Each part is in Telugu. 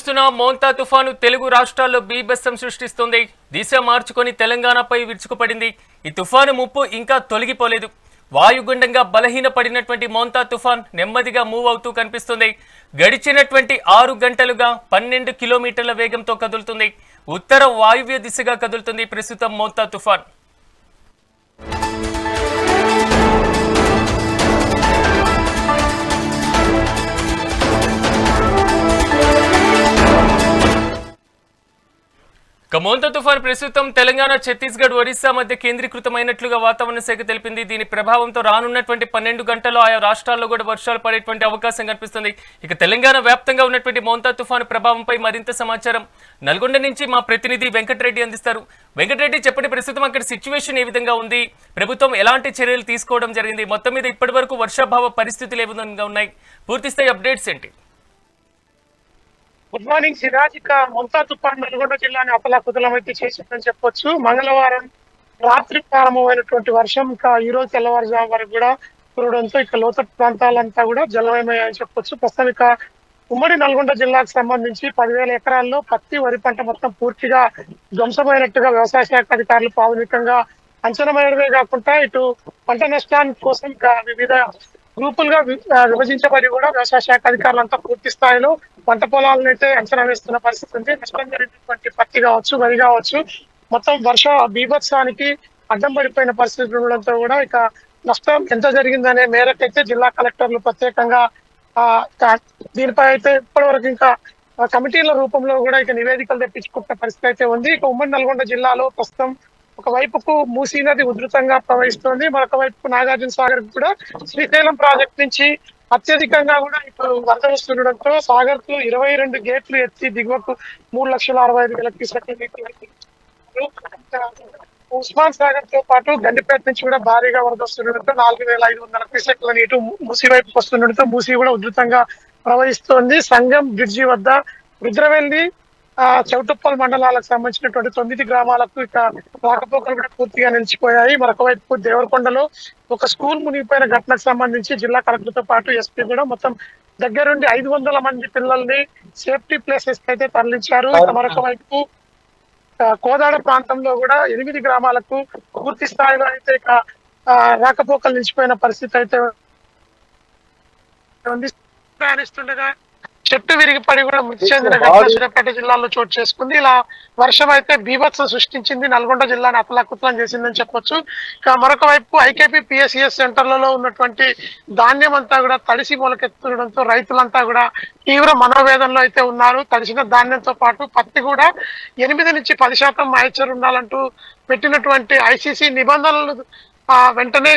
చూస్తున్న మోంతా తుఫాను తెలుగు రాష్ట్రాల్లో బీభత్సం సృష్టిస్తుంది. దిశ మార్చుకొని తెలంగాణపై విరుచుకుపడింది. ఈ తుఫాను ముప్పు ఇంకా తొలగిపోలేదు. వాయుగుండంగా బలహీనపడినటువంటి మోంతా తుఫాన్ నెమ్మదిగా మూవ్ అవుతూ కనిపిస్తుంది. గడిచినటువంటి ఆరు గంటలుగా పన్నెండు కిలోమీటర్ల వేగంతో కదులుతుంది. ఉత్తర వాయువ్య దిశగా కదులుతుంది ప్రస్తుతం మోంతా తుఫాన్. కమోంత తుఫాన్ ప్రస్తుతం తెలంగాణ ఛత్తీస్గఢ్ ఒరిస్సా మధ్య కేంద్రీకృతమైనట్లుగా వాతావరణ శాఖ తెలిపింది. దీని ప్రభావంతో రానున్నటువంటి పన్నెండు గంటల్లో ఆయా రాష్ట్రాల్లో కూడా వర్షాలు పడేటువంటి అవకాశం కనిపిస్తుంది. ఇక తెలంగాణ వ్యాప్తంగా ఉన్నటువంటి మోంతా తుఫాను ప్రభావంపై మరింత సమాచారం నల్గొండ నుంచి మా ప్రతినిధి వెంకటరెడ్డి అందిస్తారు. వెంకటరెడ్డి చెప్పండి ప్రస్తుతం అక్కడ సిచ్యువేషన్ ఏ విధంగా ఉంది? ప్రభుత్వం ఎలాంటి చర్యలు తీసుకోవడం జరిగింది? మొత్తం మీద ఇప్పటి వరకు వర్షాభావ పరిస్థితులు ఏ విధంగా ఉన్నాయి? పూర్తిస్థాయి అప్డేట్స్ ఏంటి? గుడ్ మార్నింగ్ సిరాజ్ ఇక మొంతా తుఫాన్ నల్గొండ జిల్లాని అతలాకుతలమైతే చేసిందని చెప్పొచ్చు. మంగళవారం రాత్రి ప్రారంభమైనటువంటి వర్షం. ఇంకా ఈ రోజు తెల్లవారుజాము వరకు కూడా కురవడంతో ఇక లోతట్టు ప్రాంతాలంతా కూడా జలమయమయ్యాయని చెప్పొచ్చు. ప్రస్తుతం ఇక ఉమ్మడి నల్గొండ జిల్లాకు సంబంధించి పదివేల ఎకరాల్లో పత్తి వరి పంట మొత్తం పూర్తిగా ధ్వంసమైనట్టుగా వ్యవసాయ శాఖ అధికారులు ప్రాథమికంగా అంచనమైనవే కాకుండా ఇటు పంట నష్టాని కోసం ఇక వివిధ గ్రూపులుగా విభజించబడి కూడా వ్యవసాయ శాఖ అధికారులంతా పూర్తి స్థాయిలో పంట పొలాలను అయితే అంచనా వేస్తున్న పరిస్థితి ఉంది. నష్టం జరిగినటువంటి పత్తి కావచ్చు వరి కావచ్చు మొత్తం వర్ష బీభత్సానికి అడ్డం పడిపోయిన పరిస్థితులు ఉండడంతో కూడా ఇక నష్టం ఎంత జరిగిందనే మేరకైతే జిల్లా కలెక్టర్లు ప్రత్యేకంగా ఆ దీనిపై అయితే ఇప్పటి వరకు ఇంకా కమిటీల రూపంలో కూడా ఇక నివేదికలు తెప్పించుకుంటున్న పరిస్థితి అయితే ఉంది. ఇక ఉమ్మడి నల్గొండ జిల్లాలో ప్రస్తుతం ఒక వైపుకు మూసీ నది ఉధృతంగా ప్రవహిస్తోంది మరొక వైపుకు నాగార్జున సాగర్ కూడా శ్రీశైలం ప్రాజెక్ట్ నుంచి అత్యధికంగా కూడా ఇప్పుడు వరద వస్తుండడంతో సాగర్కు ఇరవై రెండు గేట్లు ఎత్తి దిగువకు మూడు లక్షల అరవై ఐదు వేల క్యూసెక్ల నీరు ఉస్మాన్ సాగర్తో పాటు గండిపేట నుంచి కూడా భారీగా వరద వస్తుండడంతో నాలుగు వేల ఐదు వందల క్యూసెక్ల నీటు మూసీ వైపుకు వస్తుండడంతో మూసీ కూడా ఉధృతంగా ప్రవహిస్తోంది. సంగం బ్రిడ్జి వద్ద రుద్రవెల్లి చౌటుప్పల్ మండలాలకు సంబంధించినటువంటి తొమ్మిది గ్రామాలకు ఇక రాకపోకలు కూడా పూర్తిగా నిలిచిపోయాయి. మరొకవైపు దేవరకొండలో ఒక స్కూల్ మునిగిపోయిన ఘటనకు సంబంధించి జిల్లా కలెక్టర్తో పాటు ఎస్పీ కూడా మొత్తం దగ్గరుండి ఐదు వందల మంది పిల్లల్ని సేఫ్టీ ప్లేసెస్ అయితే తరలించారు. ఇక మరొక వైపు కోదాడ ప్రాంతంలో కూడా ఎనిమిది గ్రామాలకు పూర్తి స్థాయిలో అయితే ఇక ఆ, రాకపోకలు నిలిచిపోయిన పరిస్థితి అయితే ఉంది. ప్రయాణిస్తుండగా చెట్టు విరిగి పడి కూడా మృతి చెందిన ఘటన సూర్యాపేట జిల్లాలో చోటు చేసుకుంది. ఇలా వర్షం అయితే బీభత్సం సృష్టించింది. నల్గొండ జిల్లాని అతలాకుతలం చేసిందని చెప్పొచ్చు. ఇక మరొక వైపు ఐకేపీ పిఎస్సిఎస్ సెంటర్లలో ఉన్నటువంటి ధాన్యం అంతా కూడా తడిసి మొలకెత్తుండడంతో రైతులంతా కూడా తీవ్ర మనోవేదనలో అయితే ఉన్నారు. తడిసిన ధాన్యంతో పాటు పత్తి కూడా ఎనిమిది నుంచి పది శాతం మాయిచర్ ఉండాలంటూ పెట్టినటువంటి ఐసీసీ నిబంధనలు ఆ, వెంటనే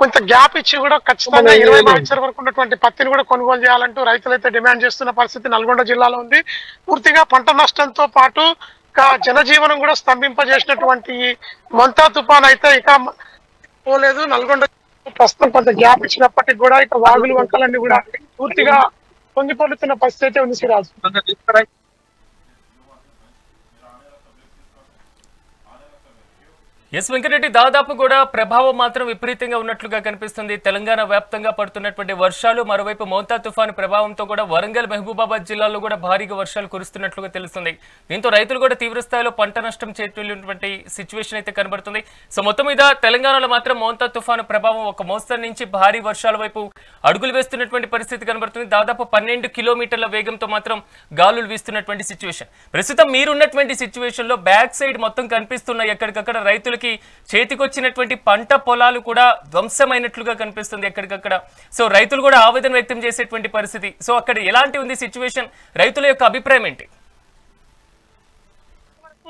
కొంత గ్యాప్ ఇచ్చి కూడా ఖచ్చితంగా ఇరవై మాయిచర్ వరకు ఉన్నటువంటి పత్తిని కూడా కొనుగోలు చేయాలంటూ రైతులైతే డిమాండ్ చేస్తున్న పరిస్థితి నల్గొండ జిల్లాలో ఉంది. పూర్తిగా పంట నష్టంతో పాటు ఇక జనజీవనం కూడా స్తంభింపజేసినటువంటి ఈ మొంతా తుఫాన్ అయితే ఇక పోలేదు. నల్గొండ ప్రస్తుతం కొంత గ్యాప్ ఇచ్చినప్పటికీ కూడా ఇక వాగులు వంకలన్నీ కూడా పూర్తిగా పొంగిపొడుతున్న పరిస్థితి అయితే ఉంది సిరాజ్ ఎస్ వెంకటరెడ్డి దాదాపు కూడా ప్రభావం మాత్రం విపరీతంగా ఉన్నట్లుగా కనిపిస్తుంది. తెలంగాణ వ్యాప్తంగా పడుతున్నటువంటి వర్షాలు మరోవైపు మౌతా తుఫాను ప్రభావంతో కూడా వరంగల్ మహబూబాబాద్ జిల్లాలో కూడా భారీగా వర్షాలు కురుస్తున్నట్లుగా తెలుస్తుంది. దీంతో రైతులు కూడా తీవ్ర స్థాయిలో పంట నష్టం చేతున్నటువంటి సిచ్యువేషన్ అయితే కనబడుతుంది. సో మొత్తం మీద తెలంగాణలో మాత్రం మోంతా తుఫాను ప్రభావం ఒక మోస్తరు నుంచి భారీ వర్షాల వైపు అడుగులు వేస్తున్నటువంటి పరిస్థితి కనబడుతుంది. దాదాపు పన్నెండు కిలోమీటర్ల వేగంతో మాత్రం గాలులు వీస్తున్నటువంటి సిచ్యువేషన్ ప్రస్తుతం మీరున్నటువంటి సిచ్యువేషన్లో బ్యాక్ సైడ్ మొత్తం కనిపిస్తున్నాయి. ఎక్కడికక్కడ రైతులు రైతులకి చేతికొచ్చినటువంటి పంట పొలాలు కూడా ధ్వంసమైనట్లుగా కనిపిస్తుంది ఎక్కడికక్కడ. సో రైతులు కూడా ఆవేదన వ్యక్తం చేసేటువంటి పరిస్థితి. సో అక్కడ ఎలాంటి ఉంది సిచ్యువేషన్? రైతుల యొక్క అభిప్రాయం ఏంటి?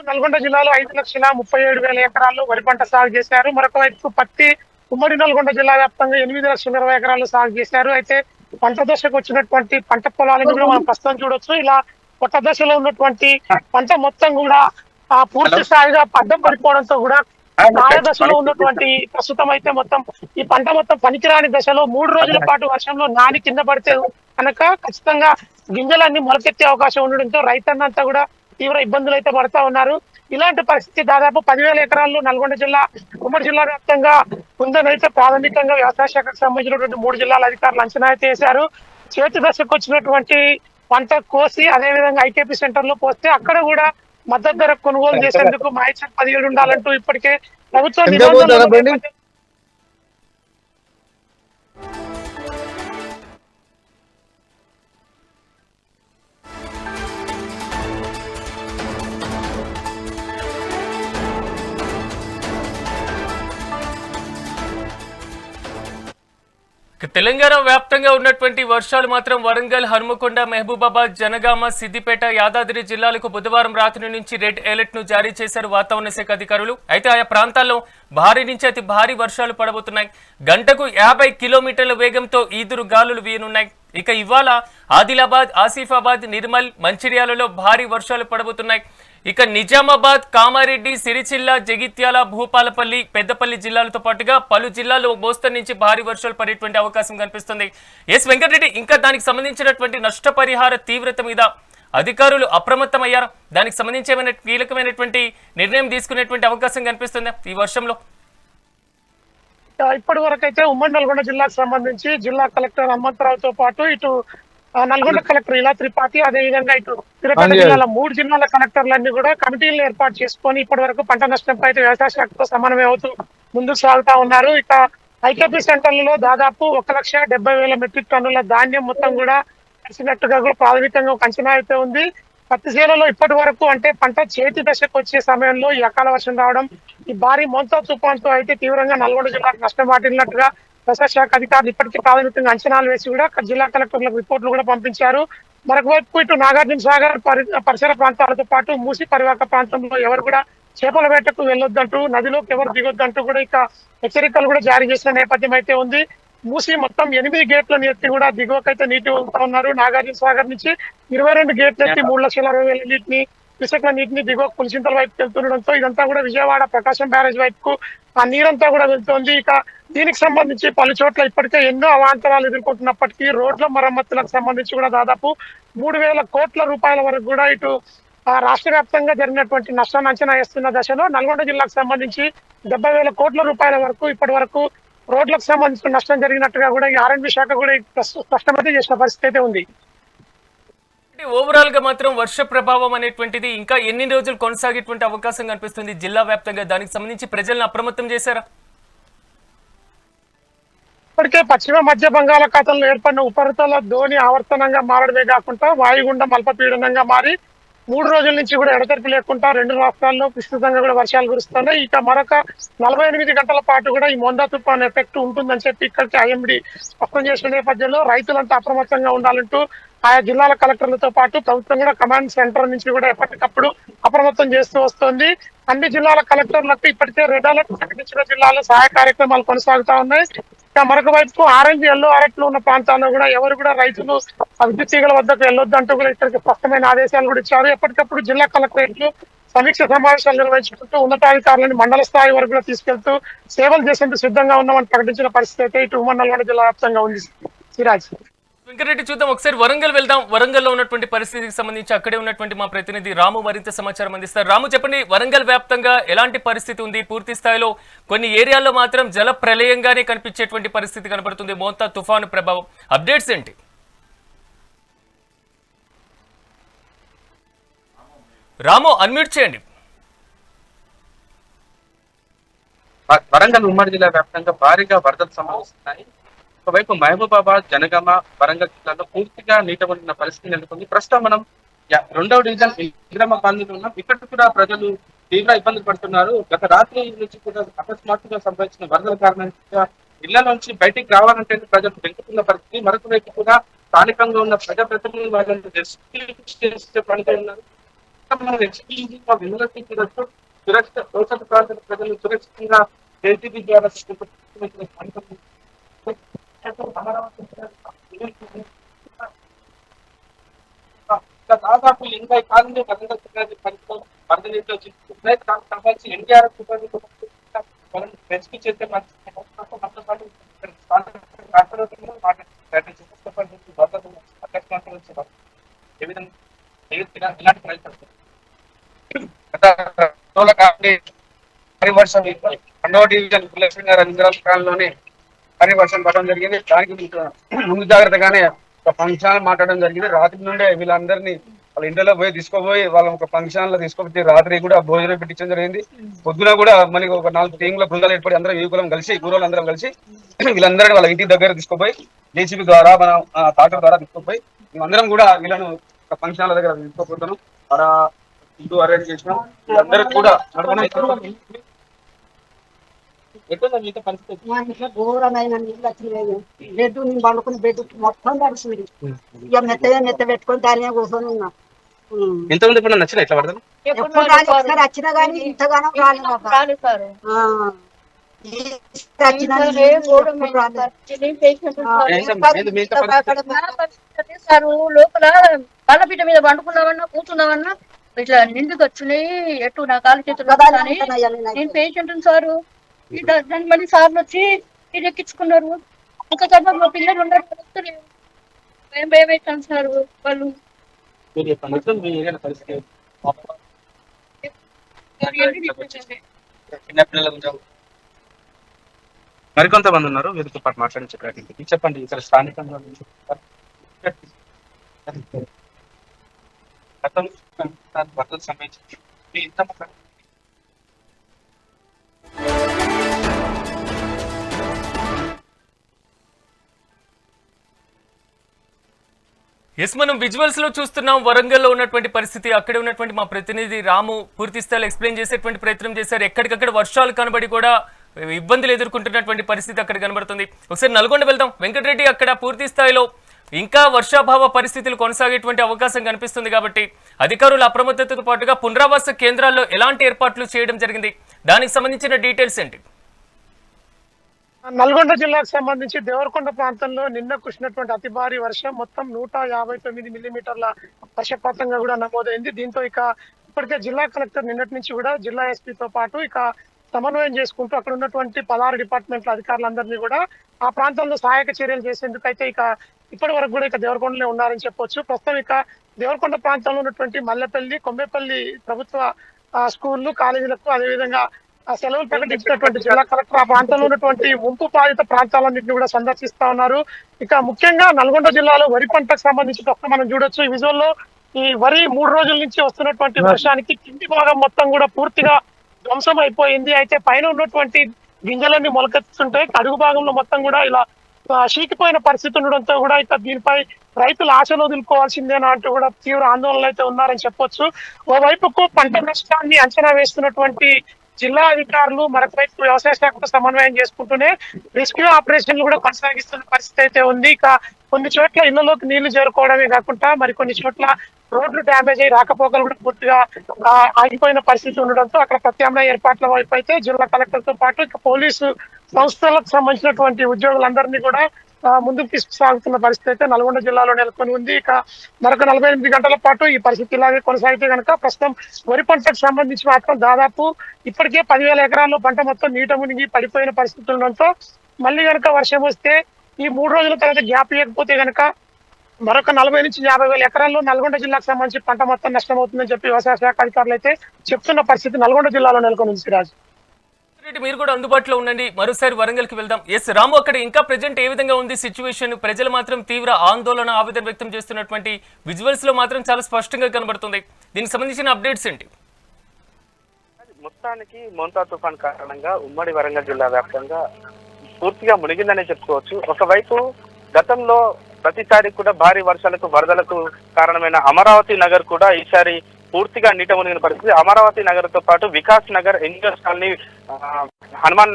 నల్గొండ జిల్లాలో ఐదు లక్షల ముప్పై ఏడు వేల ఎకరాల్లో వరి పంట సాగు చేశారు. మరొక వైపు పత్తి ఉమ్మడి నల్గొండ జిల్లా వ్యాప్తంగా ఎనిమిది లక్షల ఇరవై ఎకరాలు సాగు చేశారు. అయితే పంట దశకు వచ్చినటువంటి పంట పొలాలను కూడా మనం ప్రస్తుతం చూడొచ్చు. ఇలా కొత్త దశలో ఉన్నటువంటి పంట మొత్తం కూడా ఆ పూర్తి స్థాయిగా అడ్డం పడిపోవడంతో కూడా దశలో ఉన్నటువంటి ప్రస్తుతం అయితే మొత్తం ఈ పంట మొత్తం పనికిరాని దశలో మూడు రోజుల పాటు వర్షంలో నాని కింద పడితే కనుక ఖచ్చితంగా గింజలన్నీ మొలకెత్తే అవకాశం ఉండడంతో రైతన్నంతా కూడా తీవ్ర ఇబ్బందులు అయితే పడతా ఉన్నారు. ఇలాంటి పరిస్థితి దాదాపు పదివేల ఎకరాల్లో నల్గొండ జిల్లా ఉమ్మడి జిల్లా వ్యాప్తంగా ఉందని అయితే ప్రాథమికంగా వ్యవసాయ శాఖకు సంబంధించినటువంటి మూడు జిల్లాల అధికారులు అంచనా అయితే వేశారు. చేతి దశకు వచ్చినటువంటి పంట కోసి అదే విధంగా ఐకేపీ సెంటర్లో పోస్తే అక్కడ కూడా మద్దతు ధర కొనుగోలు చేసేందుకు మాయిచర్ పదిహేడు ఉండాలంటూ ఇప్పటికే ప్రభుత్వం తెలంగాణ వ్యాప్తంగా ఉన్నటువంటి వర్షాలు మాత్రం వరంగల్ హనుమకొండ మహబూబాబాద్ జనగామ సిద్దిపేట యాదాద్రి జిల్లాలకు బుధవారం రాత్రి నుంచి రెడ్ అలర్ట్ను జారీ చేశారు వాతావరణ శాఖ అధికారులు. అయితే ఆయా ప్రాంతాల్లో భారీ నుంచి అతి భారీ వర్షాలు పడబోతున్నాయి. గంటకు యాభై కిలోమీటర్ల వేగంతో ఈదురు గాలులు వీయనున్నాయి. ఇక ఇవాళ ఆదిలాబాద్ ఆసిఫాబాద్ నిర్మల్ మంచిర్యాలలో భారీ వర్షాలు పడబోతున్నాయి. ఇక నిజామాబాద్ కామారెడ్డి సిరిసిల్ల జగిత్యాల భూపాలపల్లి పెద్దపల్లి జిల్లాలతో పాటుగా పలు జిల్లాల్లో మోస్తరు నుంచి భారీ వర్షాలు పడేటువంటి అవకాశం కనిపిస్తుంది. ఎస్ వెంకటరెడ్డి ఇంకా దానికి సంబంధించినటువంటి నష్టపరిహార తీవ్రత మీద అధికారులు అప్రమత్తమయ్యారు? దానికి సంబంధించి ఏమైనా కీలకమైనటువంటి నిర్ణయం తీసుకునేటువంటి అవకాశం కనిపిస్తుంది ఈ వర్షంలో? ఇప్పటి వరకు అయితే ఉమ్మడి నల్గొండ జిల్లాకు సంబంధించి జిల్లా కలెక్టర్ హనుమంతరావుతో పాటు ఇటు నల్గొండ కలెక్టర్ ఇలా త్రిపాఠి అదే విధంగా ఇటు తిరుపతి. జిల్లాల మూడు జిల్లాల కలెక్టర్లన్నీ కూడా కమిటీలను ఏర్పాటు చేసుకొని ఇప్పటి వరకు పంట నష్టంపై అయితే వ్యవసాయ శాఖతో సమన్వయం అవుతూ ముందుకు సాగుతా ఉన్నారు ఇక ఐకేపీ సెంటర్లలో దాదాపు ఒక లక్ష డెబ్బై వేల మెట్రిక్ టన్నుల ధాన్యం మొత్తం కూడా కలిసినట్టుగా కూడా ప్రాథమికంగా ఒక అంచనా అయితే ఉంది పత్తి చేలలో ఇప్పటి వరకు అంటే పంట చేతి దశకు వచ్చే సమయంలో ఈ అకాల వర్షం రావడం ఈ భారీ మోంతా తుఫాన్తో అయితే తీవ్రంగా నల్గొండ జిల్లాకు నష్టం వాటిల్లినట్టుగా వ్యవసాయ శాఖ అధికారులు ఇప్పటికీ ప్రాథమికంగా అంచనాలు వేసి కూడా జిల్లా కలెక్టర్లకు రిపోర్టులు కూడా పంపించారు. మరొక వైపు ఇటు నాగార్జున సాగర్ పరి- పరిసర ప్రాంతాలతో పాటు మూసి పరివాహక ప్రాంతంలో ఎవరు కూడా చేపల వేటకు వెళ్ళొద్దంటూ నదిలోకి ఎవరు దిగొద్దంటూ కూడా ఇక హెచ్చరికలు కూడా జారీ చేసిన నేపథ్యం అయితే ఉంది. మూసి మొత్తం ఎనిమిది గేట్లను ఎత్తి కూడా దిగువకైతే నీటి వదులుతా ఉన్నారు. నాగార్జున సాగర్ నుంచి ఇరవై రెండు గేట్లు ఎత్తి మూడు లక్షల అరవై వేల నీటిని విశాఖ నీటిని దిగువ పులిచింతల వైపు వెళ్తుండడంతో ఇదంతా కూడా విజయవాడ ప్రకాశం బ్యారేజ్ వైపుకు ఆ నీరంతా కూడా వెళ్తోంది. ఇక దీనికి సంబంధించి పలు చోట్ల ఇప్పటికే ఎన్నో అవాంతరాలు ఎదుర్కొంటున్నప్పటికీ రోడ్ల మరమ్మతులకు సంబంధించి కూడా దాదాపు మూడు వేల కోట్ల రూపాయల వరకు కూడా ఇటు ఆ రాష్ట్ర వ్యాప్తంగా జరిగినటువంటి నష్టాన్ని అంచనా వేస్తున్న దశలో నల్గొండ జిల్లాకు సంబంధించి డెబ్బై వేల కోట్ల రూపాయల వరకు ఇప్పటి వరకు రోడ్లకు సంబంధించిన నష్టం జరిగినట్టుగా కూడా ఈ ఆర్ఎండ్బి శాఖ కూడా స్పష్టమైతే చేసిన పరిస్థితి అయితే ఉంది. ఓవరాల్గా మాత్రం వర్ష ప్రభావం అనేటువంటిది ఇంకా ఎన్ని రోజులు కొనసాగేటువంటి అవకాశం కనిపిస్తుంది? జిల్లా వ్యాప్తంగా దానికి సంబంధించి ప్రజలను అప్రమత్తం చేశారా? ఇప్పటికే పశ్చిమ మధ్య బంగాళాఖాతంలో ఏర్పడిన ఉపరితల ధోని ఆవర్తనంగా మారడమే కాకుండా వాయుగుండం అల్పపీడనంగా మారి మూడు రోజుల నుంచి కూడా ఎడతెరిపి లేకుండా రెండు రాష్ట్రాల్లో విస్తృతంగా కూడా వర్షాలు కురుస్తున్నాయి. ఇక మరొక నలభై ఎనిమిది గంటల పాటు కూడా ఈ మొందా తుఫాన్ ఎఫెక్ట్ ఉంటుందని చెప్పి ఇక్కడికి ఐఎండి స్పష్టం చేసిన నేపథ్యంలో రైతులంతా అప్రమత్తంగా ఉండాలంటూ ఆయా జిల్లాల కలెక్టర్లతో పాటు ప్రభుత్వం కూడా కమాండ్ సెంటర్ నుంచి కూడా ఎప్పటికప్పుడు అప్రమత్తం చేస్తూ వస్తుంది. అన్ని జిల్లాల కలెక్టర్లకు ఇప్పటికే రెడ్ అలర్ట్ ప్రకటించిన జిల్లాలో సహాయ కార్యక్రమాలు కొనసాగుతా ఉన్నాయి. మరొక వైపు ఆరెంజ్ ఎల్లో అలర్ట్లో ఉన్న ప్రాంతాల్లో కూడా ఎవరు కూడా రైతులు విద్యుత్ తీగల వద్దకు వెళ్ళొద్దు అంటూ కూడా ఇక్కడికి స్పష్టమైన ఆదేశాలు కూడా ఇచ్చారు. ఎప్పటికప్పుడు జిల్లా కలెక్టరేట్లు సమీక్ష సమావేశాలు నిర్వహించుకుంటూ ఉన్నతాధికారులను మండల స్థాయి వరకు కూడా తీసుకెళ్తూ సేవలు చేసేందుకు సిద్ధంగా ఉన్నామని ప్రకటించిన పరిస్థితి అయితే ఇటు ఉమ్మడి నల్గొండ జిల్లా వ్యాప్తంగా ఉంది. సిరాజ్. వెంకరెడ్డి చూద్దాం. ఒకసారి వరంగల్ వెళ్దాం. వరంగల్లో ఉన్నటువంటి పరిస్థితికి సంబంధించి అక్కడే ఉన్నటువంటి మా ప్రతినిధి రాము మరింత సమాచారం అందిస్తారు. రాము చెప్పండి వరంగల్ వ్యాప్తంగా ఎలాంటి పరిస్థితి ఉంది? పూర్తి స్థాయిలో కొన్ని ఏరియాల్లో మాత్రం జల ప్రళయంగానే కనిపించేటువంటి పరిస్థితి కనబడుతుంది. మోంతా తుఫాను ప్రభావం. అప్డేట్స్ ఏంటి? రాము అన్మ్యూట్ చేయండి. వరంగల్ ఉమ్మడి జిల్లా వ్యాప్తంగా భారీగా వరదలు సంభవిస్తున్నాయి. ఒకవైపు మహబూబాబాద్ జనగామ వరంగల్ జిల్లాలో పూర్తిగా నీట ఉండిన పరిస్థితి నెలకొంది. ప్రస్తుతం మనం రెండవ డివిజన్ ఇంద్రమ్మ కాలనీలో ఉన్నాం. ఇక్కడ కూడా ప్రజలు తీవ్ర ఇబ్బందులు పడుతున్నారు. గత రాత్రి నుంచి కూడా అకస్మాత్తుగా సంభవించిన వరదల కారణంగా ఇళ్ళ నుంచి బయటికి రావాలంటే ప్రజలు పెంచుతున్న పరిస్థితి. మరొక వైపు కూడా స్థానికంగా ఉన్న ప్రజాప్రతినిధులు వాళ్ళని రెస్క్యూ చేసే పనిలో ఉన్నారు. మనం సురక్షిత ప్రజలు సురక్షితంగా ద్వారా దాదాపు ఎనభై కాలంలో వరంగల్ సిబ్బంది పరిస్థితులు వరద నీటిలో దానికి సంబంధించి ఎన్టీఆర్ సిబ్బంది వాళ్ళని రెస్క్యూ చేస్తే మంచి ఇలాంటి ప్రయత్నం వర్షం రెండవ డివిజన్ లక్ష్మీ గారి ఇంద్రాల కానీ వర్షం పడడం జరిగింది. దానికి ముందు- జాగ్రత్తగానే ఒక ఫంక్షన్ మాట్లాడడం జరిగింది. రాత్రి నుండే వీళ్ళందరినీ వాళ్ళ ఇంట్లో పోయి తీసుకుపోయి వాళ్ళ ఒక ఫంక్షన్లో తీసుకొచ్చి రాత్రి కూడా భోజనం పెట్టించడం జరిగింది. పొద్దున కూడా మనకి ఒక నాలుగు టీంల బృందాలు ఏర్పడి అందరం యువకులం కలిసి గురువులు అందరం కలిసి వీళ్ళందరినీ వాళ్ళ ఇంటి దగ్గర తీసుకుపోయి జేసీబీ ద్వారా మన తాటర్ ద్వారా తీసుకుపోయి మేమందరం కూడా వీళ్ళను ఒక ఫంక్షన్ దగ్గర తీసుకోపోతున్నాం. అలా ఇంటూ అరేంజ్ చేసినాం. వీళ్ళందరూ కూడా నడవడం ఎట్లుందా మీతో పరిస్థితి? మా ఇంట్లో ఘోరమైన నీళ్ళు వచ్చినాయి. బెడ్ నేను పండుకుని బెడ్ మొత్తం తడిసింది. ఇక మెత్తగా మెత్త పెట్టుకొని దాని కూర్చొని ఉన్నా. ఉం. ఎంతమంది ఇప్పుడు నచ్చిన ఎట్లా పడతాను ఎప్పుడు రాని ఒకసారి వచ్చినా కానీ ఇంతగానో సార్. సార్ లోపల మీద పండుకున్నామన్నా కూర్చున్నామన్నా ఇట్లా నిండుకు వచ్చినాయి. ఎటు నా కాలు చేతులు నేను పేషెంట్ సారు. దాని మళ్ళీ సార్లు వచ్చి ఇది ఎక్కించుకున్నారు ఒక తర్వాత మా పిల్లలు ఉండరు వస్తలేరు. భయం భయం అవుతాను సార్ వాళ్ళు మరికొంతమంది ఉన్నారు వీరితో పాటు మాట్లాడించే ప్రయత్నం ఇది చెప్పండి ఇక్కడ స్థానికంగా గతం సంబంధించి ఇంత ఎస్ మనం విజువల్స్లో చూస్తున్నాం వరంగల్లో ఉన్నటువంటి పరిస్థితి అక్కడ ఉన్నటువంటి మా ప్రతినిధి రాము పూర్తి స్థాయిలో ఎక్స్ప్లెయిన్ చేసేటువంటి ప్రయత్నం చేశారు. ఎక్కడికక్కడ వర్షాలు కనబడి కూడా ఇబ్బందులు ఎదుర్కొంటున్నటువంటి పరిస్థితి అక్కడ కనబడుతుంది. ఒకసారి నల్గొండ వెళ్దాం. వెంకటరెడ్డి అక్కడ పూర్తి స్థాయిలో ఇంకా వర్షాభావ పరిస్థితులు కొనసాగేటువంటి అవకాశం కనిపిస్తుంది కాబట్టి అధికారుల అప్రమత్తతతో పాటుగా పునరావాస కేంద్రాల్లో ఎలాంటి ఏర్పాట్లు చేయడం జరిగింది? దానికి సంబంధించిన డీటెయిల్స్ ఏంటి? నల్గొండ జిల్లాకు సంబంధించి దేవరకొండ ప్రాంతంలో నిన్న కురిసినటువంటి అతి భారీ వర్షం మొత్తం నూట యాభై తొమ్మిది మిల్లీమీటర్ల వర్షపాతంగా కూడా నమోదైంది. దీంతో ఇక ఇప్పటికే జిల్లా కలెక్టర్ నిన్నటి నుంచి కూడా జిల్లా ఎస్పీతో పాటు ఇక సమన్వయం చేసుకుంటూ అక్కడ ఉన్నటువంటి పదహారు డిపార్ట్మెంట్ల అధికారులందరినీ కూడా ఆ ప్రాంతంలో సహాయక చర్యలు చేసేందుకు అయితే ఇక ఇప్పటి వరకు కూడా ఇక దేవరకొండలో ఉన్నారని చెప్పొచ్చు. ప్రస్తుతం ఇక దేవరకొండ ప్రాంతంలో ఉన్నటువంటి మల్లెపల్లి కొమ్మేపల్లి ప్రభుత్వ స్కూళ్ళు కాలేజీలకు అదేవిధంగా ఆ సెలవులు ప్రకటించినటువంటి జిల్లా కలెక్టర్ ఆ ప్రాంతంలో ఉన్నటువంటి ముంపు బాధిత ప్రాంతాలన్నింటినీ కూడా సందర్శిస్తా ఉన్నారు. ఇక ముఖ్యంగా నల్గొండ జిల్లాలో వరి పంటకు సంబంధించి ఒక్క మనం చూడొచ్చు. ఈ విజువల్లో ఈ వరి మూడు రోజుల నుంచి వస్తున్నటువంటి వర్షానికి కింది భాగం మొత్తం కూడా పూర్తిగా ధ్వంసం అయిపోయింది. అయితే పైన ఉన్నటువంటి గింజలన్నీ మొలకెత్తుంటాయి అడుగు భాగంలో మొత్తం కూడా ఇలా చీకిపోయిన పరిస్థితి ఉండడంతో కూడా ఇక దీనిపై రైతులు ఆశలు వదులుకోవాల్సిందేనా అంటూ కూడా తీవ్ర ఆందోళనలు అయితే ఉన్నారని చెప్పొచ్చు. ఓవైపుకు పంట నష్టాన్ని అంచనా వేస్తున్నటువంటి జిల్లా అధికారులు మరొక వైపు వ్యవసాయ శాఖతో సమన్వయం చేసుకుంటూనే రెస్క్యూ ఆపరేషన్లు కూడా కొనసాగిస్తున్న పరిస్థితి అయితే ఉంది. ఇక కొన్ని చోట్ల ఇళ్ళలోకి నీళ్ళు చేరుకోవడమే కాకుండా మరి కొన్ని చోట్ల రోడ్లు డ్యామేజ్ అయ్యి రాకపోకలు కూడా పూర్తిగా ఆగిపోయిన పరిస్థితి ఉండడంతో అక్కడ ప్రత్యామ్నాయ ఏర్పాట్ల వైపు అయితే జిల్లా కలెక్టర్తో పాటు ఇక పోలీసు సంస్థలకు సంబంధించినటువంటి ఉద్యోగులందరినీ కూడా ముందుకు సాగుతున్న పరిస్థితి అయితే నల్గొండ జిల్లాలో నెలకొని ఉంది. ఇక మరొక నలభై ఎనిమిది గంటల పాటు ఈ పరిస్థితి ఇలాగే కొనసాగితే కనుక ప్రస్తుతం వరి పంటకు సంబంధించి మాత్రం దాదాపు ఇప్పటికే పదివేల ఎకరాల్లో పంట మొత్తం నీట మునిగి పడిపోయిన పరిస్థితి ఉండడంతో మళ్ళీ కనుక వర్షం వస్తే ఈ మూడు రోజుల తర్వాత గ్యాప్ లేకపోతే కనుక మరొక నలభై నుంచి యాభై వేల ఎకరాల్లో నల్గొండ జిల్లాకు సంబంధించి పంట మొత్తం నష్టమవుతుందని చెప్పి వ్యవసాయ శాఖ అధికారులు అయితే చెప్తున్న పరిస్థితి నల్గొండ జిల్లాలో నెలకొని ఉంది సిరాజ్. మీరు కూడా అందుబాటులో ఉండండి. మరోసారి వరంగల్కి వెళ్దాం. ఎస్ రాము అక్కడ ఇంకా ప్రజెంట్ ఏ విధంగా ఉంది సిచ్యువేషన్ ప్రజలు మాత్రం తీవ్ర ఆందోళన ఆవేదన వ్యక్తం చేస్తున్నటువంటి విజువల్స్లో మాత్రం చాలా స్పష్టంగా కనబడుతుంది. దీనికి సంబంధించిన అప్డేట్స్ ఏంటి? మొత్తానికి మోంతా తుఫాన్ కారణంగా ఉమ్మడి వరంగల్ జిల్లా వ్యాప్తంగా పూర్తిగా మునిగిందనే చెప్పుకోవచ్చు. ఒకవైపు గతంలో ప్రతిసారి కూడా భారీ వర్షాలకు వరదలకు కారణమైన అమరావతి నగర్ కూడా ఈసారి పూర్తిగా నీట మునిగిన పరిస్థితి. అమరావతి నగర్తో పాటు వికాస్ నగర్ ఎన్జిఓస్ కాలనీ హనుమాన్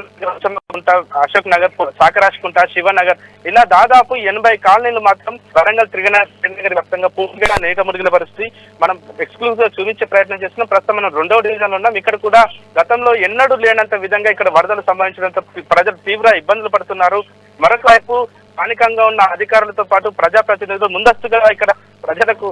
కుంట అశోక్ నగర్ సాకరాజ్ కుంట శివనగర్ ఇలా దాదాపు ఎనభై కాలనీలు మాత్రం వరంగల్ త్రిగనగర్ వ్యాప్తంగా పూర్తిగా నీట మునిగిన పరిస్థితి. మనం ఎక్స్క్లూజివ్గా చూపించే ప్రయత్నం చేస్తున్నాం. ప్రస్తుతం మనం రెండవ డివిజన్లో ఉన్నాం. ఇక్కడ కూడా గతంలో ఎన్నడూ లేనంత విధంగా ఇక్కడ వరదలు సంభవించడంతో ప్రజలు తీవ్ర ఇబ్బందులు పడుతున్నారు. మరొక వైపు స్థానికంగా ఉన్న అధికారులతో పాటు ప్రజాప్రతినిధులు ముందస్తుగా ఇక్కడ ప్రజలకు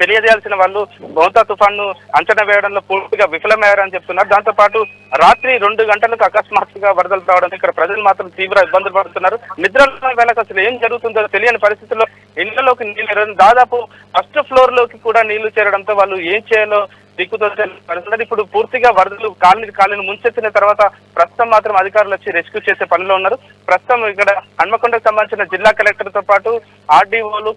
తెలియజేయాల్సిన వాళ్ళు మోంతా తుఫాన్ అంచనా వేయడంలో పూర్తిగా విఫలమయ్యారని చెప్తున్నారు. దాంతో పాటు రాత్రి రెండు గంటలకు అకస్మాత్తుగా వరదలు రావడం ఇక్కడ ప్రజలు మాత్రం తీవ్ర ఇబ్బందులు పడుతున్నారు. నిద్రలో వేళకు అసలు ఏం జరుగుతుందో తెలియని పరిస్థితుల్లో ఇళ్ళలోకి నీళ్ళు దాదాపు ఫస్ట్ ఫ్లోర్లోకి కూడా నీళ్ళు చేరడంతో వాళ్ళు ఏం చేయాలో దిక్కుతోచని పరిస్థితి ఇప్పుడు పూర్తిగా వరదలు కాలనీ కాలనీ ముంచెత్తిన తర్వాత ప్రస్తుతం మాత్రం అధికారులు వచ్చి రెస్క్యూ చేసే పనిలో ఉన్నారు. ప్రస్తుతం ఇక్కడ హన్మకొండకు సంబంధించిన జిల్లా కలెక్టర్తో పాటు ఆర్డీఓలు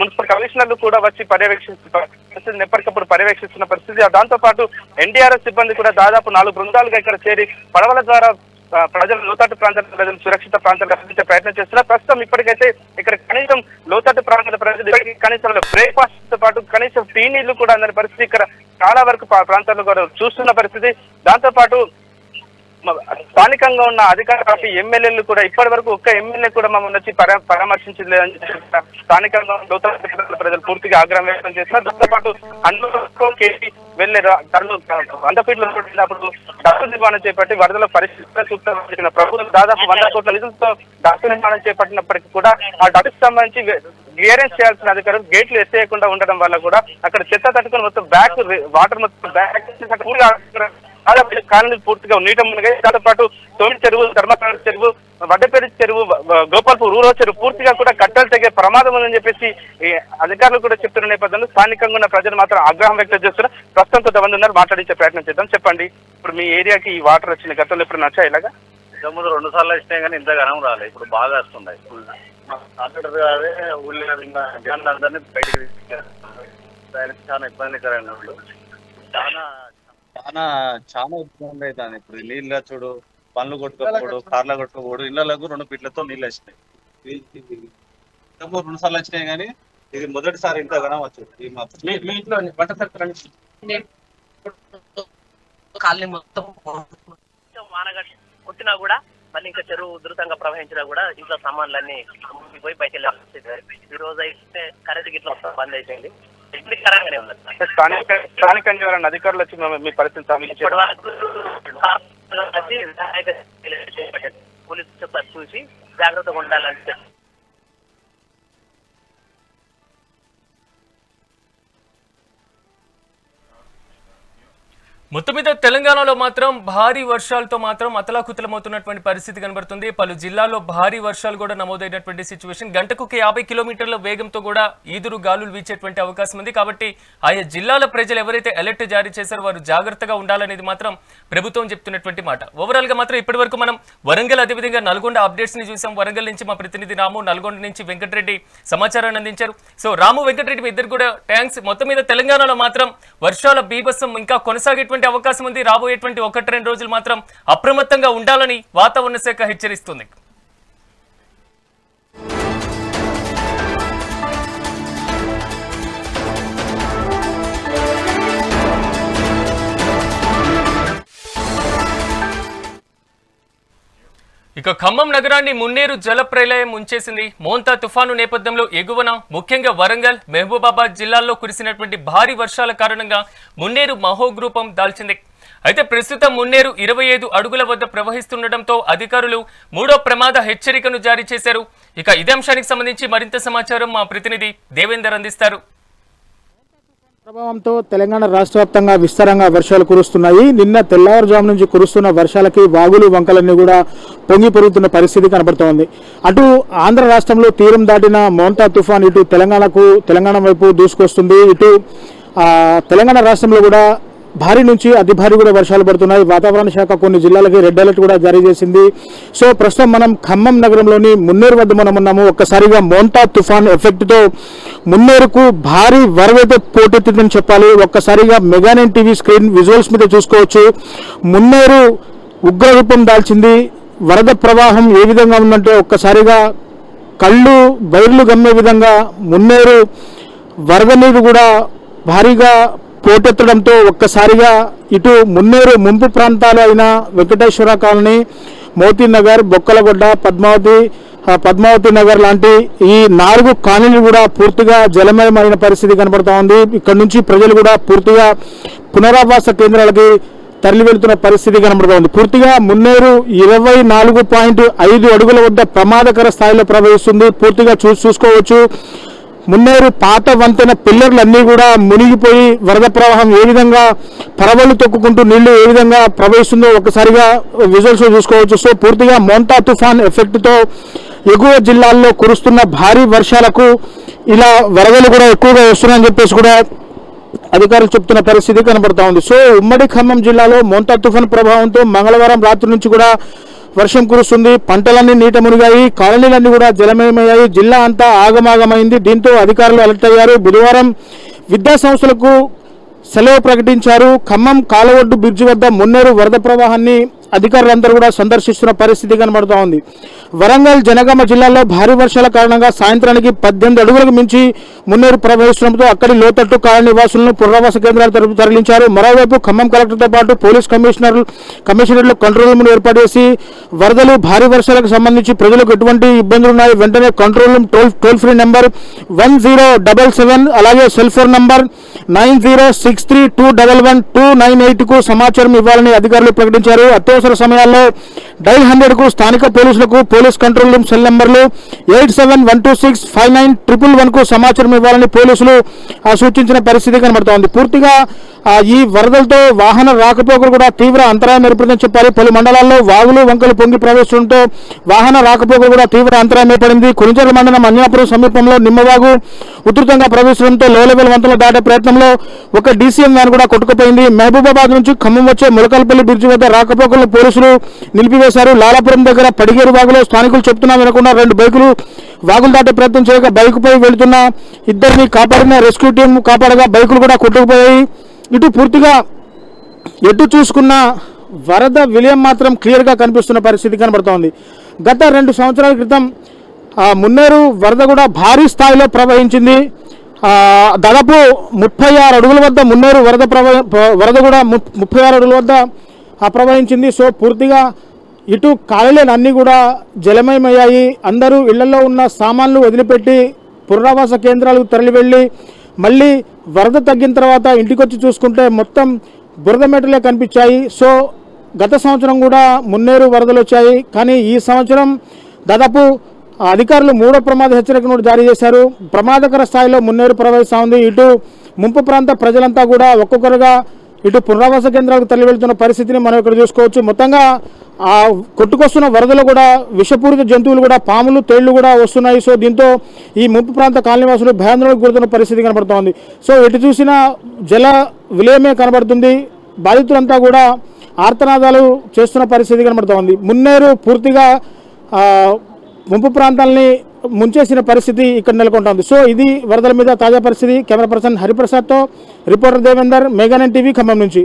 మున్సిపల్ కమిషనర్లు కూడా వచ్చి పర్యవేక్షిస్తున్న పరిస్థితిని ఎప్పటికప్పుడు పర్యవేక్షిస్తున్న పరిస్థితి. దాంతో పాటు ఎన్డీఆర్ఎస్ సిబ్బంది కూడా దాదాపు నాలుగు బృందాలుగా ఇక్కడ చేరి పడవల ద్వారా ప్రజలు లోతట్టు ప్రాంతాల ప్రజలు సురక్షిత ప్రాంతాలకు అందించే ప్రయత్నం చేస్తున్నారు ప్రస్తుతం ఇప్పటికైతే ఇక్కడ కనీసం లోతట్టు ప్రాంతాల ప్రజలు ఇప్పటికీ కనీసం బ్రేక్ఫాస్ట్తో పాటు కనీసం టీ నీళ్ళు కూడా అందని పరిస్థితి ఇక్కడ చాలా వరకు ప్రాంతాల్లో కూడా చూస్తున్న పరిస్థితి. దాంతో పాటు స్థానికంగా ఉన్న అధికార పార్టీ ఎమ్మెల్యేలు కూడా ఇప్పటి వరకు ఒక్క ఎమ్మెల్యే కూడా మమ్మల్ని వచ్చి పరా పరామర్శించలేదని చెప్పి స్థానికంగా ఉన్న ప్రజలు పూర్తిగా ఆగ్రహం వ్యక్తం చేస్తున్నారు. దాంతో పాటు అందులో కేసీ వెళ్ళే ధరలు వంద ఫీట్లు డబ్బు నిర్మాణం చేపట్టి వరదల పరిస్థితి చూపిన ప్రభుత్వం దాదాపు వంద కోట్ల నిధులతో డబ్బు నిర్మాణం చేపట్టినప్పటికీ కూడా ఆ డబ్బుకి సంబంధించి క్లియరెన్స్ చేయాల్సిన అధికారులు గేట్లు ఎత్తేయకుండా ఉండడం వల్ల కూడా అక్కడ చెత్త తట్టుకొని మొత్తం బ్యాక్ వాటర్ మొత్తం బ్యాక్ పూర్తిగా దాదాపు కాలనీ పూర్తిగా నీట మునిగాయి దాంతో పాటు తోమి చెరువు ధర్మకాల చెరువు వడ్డపేరు చెరువు గోపాల్పూర్ రూరో చెరువు పూర్తిగా కూడా కట్టలు తెగే ప్రమాదం ఉందని చెప్పేసి అధికారులు కూడా చెప్తున్న నేపథ్యంలో స్థానికంగా ఉన్న ప్రజలు మాత్రం ఆగ్రహం వ్యక్తం చేస్తున్నారు. ప్రస్తుతం కొంతమంది ఉన్నారు మాట్లాడించే ప్రయత్నం చేద్దాం. చెప్పండి. ఇప్పుడు మీ ఏరియాకి ఈ వాటర్ వచ్చిన గతంలో ఇప్పుడు నచ్చా ఇలాగా? ఇంతకుముందు రెండు సార్లు వచ్చినాయి కానీ ఇంత ఘనం రాలేదు ఇప్పుడు బాగా వస్తున్నాయి. ఆర్డర్ గారే ఊళ్ళో జనాలు అందరినీ తీసుకెళ్ళారు చాలా ఇబ్బందికరమైన వాళ్ళు చాలా చాలా చాలా ఇబ్బంది అవుతుంది. ఇప్పుడు నీళ్ళ చూడు పనులు కొట్టుకోపోడు కార్ల కొట్టుకోపోడు ఇళ్ళకు రెండు పిట్లతో నీళ్ళు వచ్చినాయి. ఇంతకుముందు రెండు సార్లు వచ్చినాయి కానీ ఇది మొదటిసారి ఇంత ఘనం వచ్చింది. ఈ మా మీ మీ ఇంట్లో కాలనీ మొత్తం కొట్టినా కూడా మళ్ళీ ఇంకా చెరువు ఉధృతంగా ప్రవహించినా కూడా ఇంట్లో సామాన్లన్నీ పోయి బయట ఈ రోజు అయితే కరెంట్ గిట్ల బంద్ అయిపోయింది. స్థానిక స్థానికంగా ఎవరైనా అధికారులు వచ్చి మీ- మీ పరిస్థితి సమీక్షించారు. పోలీసు చూసి జాగ్రత్తగా ఉండాలని మొత్తం మీద తెలంగాణలో మాత్రం భారీ వర్షాలతో మాత్రం అతలాకుతలమవుతున్నటువంటి పరిస్థితి కనబడుతుంది. పలు జిల్లాల్లో భారీ వర్షాలు కూడా నమోదైనటువంటి సిచ్యువేషన్ గంటకు ఒక యాభై కిలోమీటర్ల వేగంతో కూడా ఈదురు గాలులు వీచేటువంటి అవకాశం ఉంది. కాబట్టి ఆయా జిల్లాల ప్రజలు ఎవరైతే అలర్ట్ జారీ చేశారో వారు జాగ్రత్తగా ఉండాలనేది మాత్రం ప్రభుత్వం చెప్తున్నటువంటి మాట. ఓవరాల్గా మాత్రం ఇప్పటి వరకు మనం వరంగల్ అదేవిధంగా నల్గొండ అప్డేట్స్ని చూసాం. వరంగల్ నుంచి మా ప్రతినిధి రాము నల్గొండ నుంచి వెంకటరెడ్డి సమాచారాన్ని అందించారు. సో రాము వెంకటరెడ్డి ఇద్దరు కూడా థ్యాంక్స్ మొత్తం మీద తెలంగాణలో మాత్రం వర్షాల బీభత్సం ఇంకా కొనసాగేటువంటి అవకాశం ఉంది. రాబోయేటువంటి ఒకటి రెండు రోజులు మాత్రం అప్రమత్తంగా ఉండాలని వాతావరణ శాఖ హెచ్చరిస్తుంది. ఇక ఖమ్మం నగరాన్ని మున్నేరు జల ప్రళయం ముంచేసింది మోంతా తుఫాను నేపథ్యంలో ఎగువన ముఖ్యంగా వరంగల్ మహబూబాబాద్ జిల్లాల్లో కురిసినటువంటి భారీ వర్షాల కారణంగా మున్నేరు మహోగ్రూపం దాల్చింది. అయితే ప్రస్తుతం మున్నేరు ఇరవై ఐదు అడుగుల వద్ద ప్రవహిస్తుండటంతో అధికారులు మూడో ప్రమాద హెచ్చరికను జారీ చేశారు. ఇక ఇదే అంశానికి సంబంధించి మరింత సమాచారం మా ప్రతినిధి దేవేందర్ అందిస్తారు. ప్రభావంతో తెలంగాణ రాష్ట్ర వ్యాప్తంగా విస్తారంగా వర్షాలు కురుస్తున్నాయి. నిన్న తెల్లవారుజాము నుంచి కురుస్తున్న వర్షాలకి వాగులు వంకలన్నీ కూడా పొంగి పెరుగుతున్న పరిస్థితి కనబడుతోంది. అటు ఆంధ్ర రాష్ట్రంలో తీరం దాటిన మోంతా తుఫాన్ ఇటు తెలంగాణకు తెలంగాణ వైపు దూసుకొస్తుంది. ఇటు తెలంగాణ రాష్ట్రంలో కూడా భారీ నుంచి అతి భారీ కూడా వర్షాలు పడుతున్నాయి. వాతావరణ శాఖ కొన్ని జిల్లాలకి రెడ్ అలర్ట్ కూడా జారీ చేసింది. సో ప్రస్తుతం మనం ఖమ్మం నగరంలోని మున్నేరు వద్ద మనం ఉన్నాము. ఒక్కసారిగా మోంటా తుఫాన్ ఎఫెక్ట్తో మున్నేరుకు భారీ వరదైతే పోటెత్తిందని చెప్పాలి. ఒక్కసారిగా మెగానైన్ టీవీ స్క్రీన్ విజువల్స్ మీద చూసుకోవచ్చు. మున్నేరు ఉగ్రరూపం దాల్చింది. వరద ప్రవాహం ఏ విధంగా ఉందంటే ఒక్కసారిగా కళ్ళు బైర్లు గమ్మే విధంగా మున్నేరు వరద నీరు కూడా భారీగా పోటెత్తడంతో ఒక్కసారిగా ఇటు మున్నేరు ముంపు ప్రాంతాలు అయిన వెంకటేశ్వర కాలనీ మోతీ నగర్ బొక్కలగొడ్డ పద్మావతి పద్మావతి నగర్ లాంటి ఈ నాలుగు కాలనీలు కూడా పూర్తిగా జలమయమైన పరిస్థితి కనబడుతూ ఉంది. ఇక్కడ నుంచి ప్రజలు కూడా పూర్తిగా పునరావాస కేంద్రాలకి తరలి వెళ్తున్న పరిస్థితి కనబడుతోంది పూర్తిగా మున్నేరు ఇరవై నాలుగు పాయింట్ ఐదు అడుగుల వద్ద ప్రమాదకర స్థాయిలో ప్రవహిస్తుంది. పూర్తిగా చూ చూసుకోవచ్చు. మున్నేరు పాత వంతెన పిల్లర్లన్నీ కూడా మునిగిపోయి వరద ప్రవాహం ఏ విధంగా పరవలు తొక్కుకుంటూ నీళ్ళు ఏ విధంగా ప్రవహిస్తుందో ఒకసారిగా విజువల్స్ చూసుకోవచ్చు. సో పూర్తిగా మోంతా తుఫాన్ ఎఫెక్ట్తో ఎగువ జిల్లాల్లో కురుస్తున్న భారీ వర్షాలకు ఇలా వరదలు కూడా ఎక్కువగా వస్తున్నాయని చెప్పేసి కూడా అధికారులు చెప్తున్న పరిస్థితి కనబడతా ఉంది. సో ఉమ్మడి ఖమ్మం జిల్లాలో మోంతా తుఫాన్ ప్రభావంతో మంగళవారం రాత్రి నుంచి కూడా వర్షం కురుస్తుంది పంటలన్నీ నీట మునిగాయి కాలనీలన్నీ కూడా జలమయమయ్యాయి జిల్లా అంతా ఆగమాగమైంది. దీంతో అధికారులు అలర్ట్ అయ్యారు. బుధవారం విద్యా సంస్థలకు సెలవు ప్రకటించారు. ఖమ్మం కాలవొడ్డు బ్రిడ్జి వద్ద మున్నేరు వరద ప్రవాహాన్ని అధికారులందరూ కూడా సందర్శిస్తున్న పరిస్థితి కనబడుతూ ఉంది. వరంగల్ జనగామ జిల్లాలో భారీ వర్షాల కారణంగా సాయంత్రానికి పద్దెనిమిది అడుగులకు మించి మున్నేరు ప్రవహిస్తుండటంతో అక్కడి లోతట్టు కాలనీ నివాసులను పునరావాస కేంద్రాలు తరలించారు. మరోవైపు ఖమ్మం కలెక్టర్తో పాటు పోలీస్ కమిషనర్ కమిషనర్లు కంట్రోల్ రూమ్ను ఏర్పాటు చేసి వరదలు భారీ వర్షాలకు సంబంధించి ప్రజలకు ఎటువంటి ఇబ్బందులు ఉన్నాయి వెంటనే control room toll toll free number one zero double seven అలాగే cell phone number nine zero six three two double one two nine ఎయిట్కు సమాచారం ఇవ్వాలని అధికారులు ప్రకటించారు. అత్యవసర సమయాల్లో డైల్ హండ్రెడ్కు స్థానిక పోలీసులకు పోలీస్ కంట్రోల్ రూమ్ సెల్ నెంబర్లు eight seven one two six five nine triple వన్కు సమాచారం ఇవ్వాలని పోలీసులు ఆ, సూచించిన పరిస్థితి కనబడుతోంది పూర్తిగా ఈ వరదలతో వాహన రాకపోకలు కూడా తీవ్ర అంతరాయం ఏర్పడిందని చెప్పాలి పలు మండలాల్లో వాగులు వంకలు పొంగి ప్రవేశించడంతో వాహన రాకపోకలు కూడా తీవ్ర అంతరాయం ఏర్పడింది. కురించర్ల మండలం అన్యాపురం సమీపంలో నిమ్మవాగు ఉధృతంగా ప్రవేశించడంతో లో లెవెల్ వంతులు దాటే ప్రయత్నంలో ఒక డీసీఎం వ్యాన్ కూడా కొట్టుకుపోయింది. మహబూబాబాద్ నుంచి ఖమ్మం వచ్చే ములకల్పల్లి బ్రిడ్జి వద్ద రాకపోకలను పోలీసులు నిలిపి వేశారు లాలాపురం దగ్గర పడిగేరు వాగులో స్థానికులు చెప్తున్నా వినకుండా రెండు బైకులు వాగులు దాటే ప్రయత్నం చేయగా బైకుపై వెళుతున్న ఇద్దరిని కాపాడిన రెస్క్యూ టీం కాపాడగా బైకులు కూడా కొట్టుకుపోయాయి. ఇటు పూర్తిగా ఎటు చూసుకున్న వరద విలయం మాత్రం క్లియర్గా కనిపిస్తున్న పరిస్థితి కనబడుతోంది. గత రెండు సంవత్సరాల క్రితం మున్నేరు వరద కూడా భారీ స్థాయిలో ప్రవహించింది. దాదాపు ముప్పై ఆరు అడుగుల వద్ద మున్నేరు వరద ప్రవహ వరద కూడా ముప్పై ఆరు అడుగుల వద్ద ప్రవహించింది. సో పూర్తిగా ఇటు కాలనీలన్నీ కూడా జలమయమయ్యాయి. అందరూ ఇళ్ళలో ఉన్న సామాన్లు వదిలిపెట్టి పునరావాస కేంద్రాలకు తరలి వెళ్ళి మళ్ళీ వరద తగ్గిన తర్వాత ఇంటికొచ్చి చూసుకుంటే మొత్తం బురద మెటలే కనిపించాయి. సో గత సంవత్సరం కూడా మున్నేరు వరదలు వచ్చాయి. కానీ ఈ సంవత్సరం దాదాపు అధికారులు మూడో ప్రమాద హెచ్చరిక నోటు జారీ చేశారు. ప్రమాదకర స్థాయిలో మున్నేరు ప్రవహిస్తూ ఉంది. ఇటు ముంపు ప్రాంత ప్రజలంతా కూడా ఒక్కొక్కరుగా ఇటు పునరావాస కేంద్రాలకు తరలి వెళ్తున్న పరిస్థితిని మనం ఇక్కడ చూసుకోవచ్చు. మొత్తంగా ఆ కొట్టుకొస్తున్న వరదలు కూడా విషపూరిత జంతువులు కూడా పాములు తేళ్ళు కూడా వస్తున్నాయి. సో దీంతో ఈ ముంపు ప్రాంత కాలనీవాసులు భయాందోళనకు గురుతున్న పరిస్థితి కనబడుతోంది. సో ఎటు చూసినా జల విలయమే కనబడుతుంది. బాధితులంతా కూడా ఆర్తనాదాలు చేస్తున్న పరిస్థితి కనబడుతోంది. మున్నేరు పూర్తిగా ముంపు ప్రాంతాలని ముంచేసిన పరిస్థితి ఇక్కడ నెలకొంటుంది. సో ఇది వరదల మీద తాజా పరిస్థితి. కెమెరా పర్సన్ హరిప్రసాద్తో రిపోర్టర్ దేవేందర్ మెగానన్ టీవీ ఖమ్మం నుంచి.